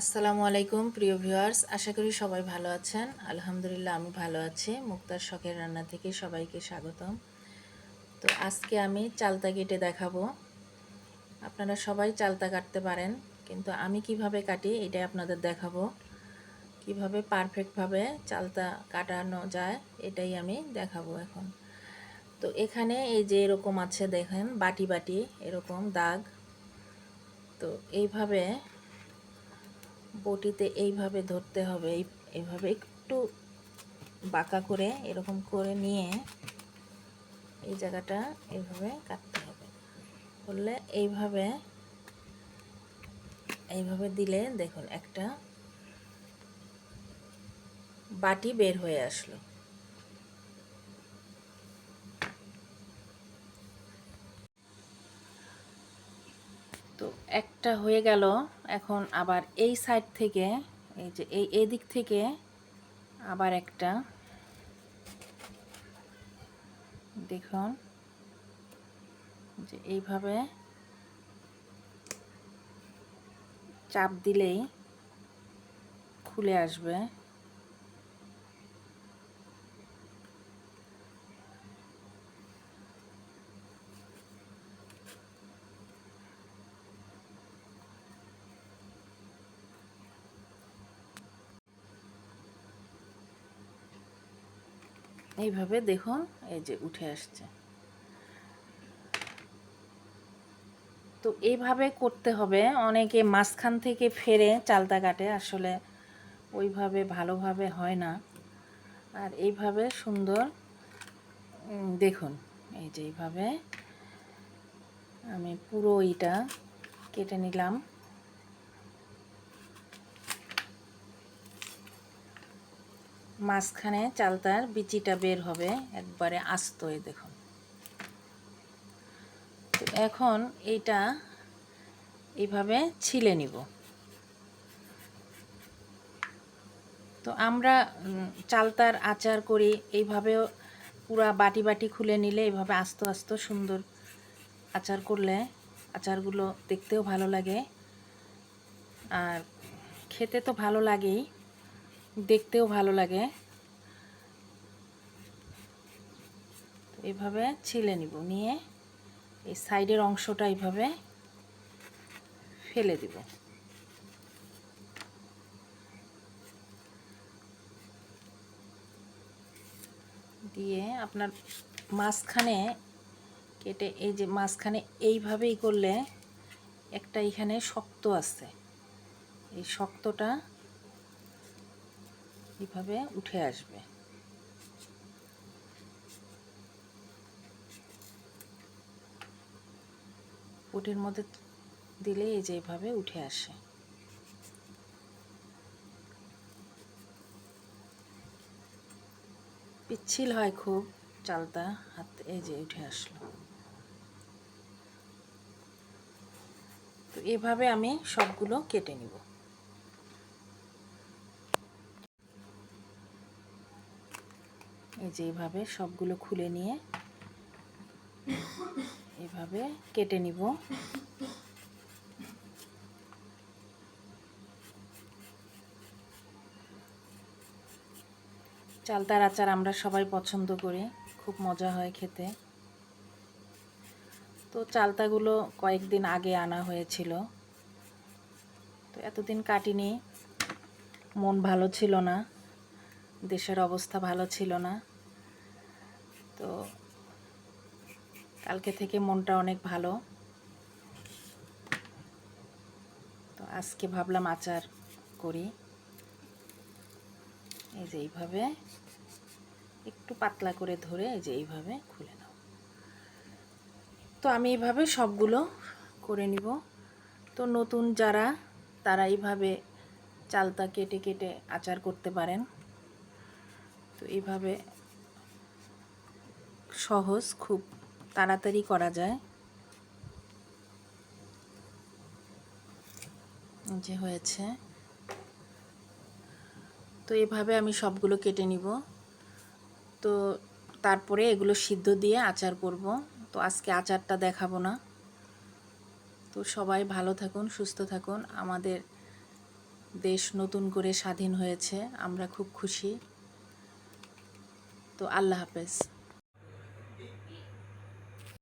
আসসালামু আলাইকুম, প্রিয় ভিউয়ার্স। আশা করি সবাই ভালো আছেন। আলহামদুলিল্লাহ, আমি ভালো আছি। মুক্তার শখের রান্না থেকে সবাইকে স্বাগতম। তো আজকে আমি চালতা কেটে দেখাবো। আপনারা সবাই চালতা কাটতে পারেন, কিন্তু আমি কীভাবে কাটি এটাই আপনাদের দেখাবো। কীভাবে পারফেক্টভাবে চালতা কাটানো যায় এটাই আমি দেখাবো এখন। তো এখানে এই যে এরকম আছে দেখেন, বাটি বাটি, এরকম দাগ। তো এইভাবে বটিতে এইভাবে ধরতে হবে, এই, এইভাবে একটু বাঁকা করে এরকম করে নিয়ে এই জায়গাটা এইভাবে কাটতে হবে। করলে এইভাবে এইভাবে দিলে দেখুন একটা বাটি বের হয়ে আসলো। তো একটা হয়ে গেল। এখন আবার এই সাইড থেকে, এই যে এই এদিক থেকে আবার একটা। দেখুন, যে এইভাবে চাপ দিলেই খুলে আসবে। এইভাবে দেখুন, এই যে উঠে আসছে। তো এইভাবে করতে হবে। অনেকে মাঝখান থেকে ফেরে চালতা কাটে, আসলে ওইভাবে ভালোভাবে হয় না। আর এইভাবে সুন্দর দেখুন, এই যে এইভাবে আমি পুরো ইটা কেটে নিলাম। মাঝখানে চালতার বিচিটা বের হবে, একবারে আস্ত এই দেখুন। তো এখন এইটা এইভাবে ছিলে নিব। তো আমরা চালতার আচার করি, এইভাবেও পুরা বাটি বাটি খুলে নিলে এইভাবে আস্ত আস্ত সুন্দর আচার করলে আচারগুলো দেখতেও ভালো লাগে। আর খেতে তো ভালো লাগেই। দেখতেও ভালো লাগে। এইভাবে ছিলে নিব, নিয়ে এই সাইডের অংশটা এইভাবে ফেলে দিব। দিয়ে আপনার মাঝখানে কেটে এই যে মাঝখানে এইভাবেই করলে একটা এখানে শক্ত আছে। এই শক্তটা এইভাবে উঠে আসবে? পুটির মধ্যে দিলে এই যে এভাবে উঠে আসে। পিচ্ছিল হয় খুব, চালটা হাত এই যে উঠে আসলো। তো এভাবে আমি সবগুলো কেটে নিব। এই যে এইভাবে সবগুলো খুলে নিয়ে এভাবে কেটে নিব। চালতার আচার আমরা সবাই পছন্দ করি, খুব মজা হয় খেতে। তো চালতাগুলো কয়েকদিন আগে আনা হয়েছিল। তো এতদিন কাটিনি, মন ভালো ছিল না, দেশের অবস্থা ভালো ছিল না। তো কালকে থেকে মনটা অনেক ভালো। তো আজকে ভাবলাম আচার করি। এই যে এইভাবে একটু পাতলা করে ধরে এই যে এইভাবে খুলে নাও। তো আমি এইভাবে সবগুলো করে নিব। তো নতুন যারা, তারা এইভাবে চালতা কেটে কেটে আচার করতে পারেন। তো এইভাবে সহজ, খুব তাড়াতাড়ি করা যায়। যে হয়েছে। তো এভাবে আমি সবগুলো কেটে নিব। তো তারপরে এগুলো সিদ্ধ দিয়ে আচার করব। তো আজকে আচারটা দেখাবো না। তো সবাই ভালো থাকুন, সুস্থ থাকুন। আমাদের দেশ নতুন করে স্বাধীন হয়েছে। আমরা খুব খুশি। তো আল্লাহ হাফেজ।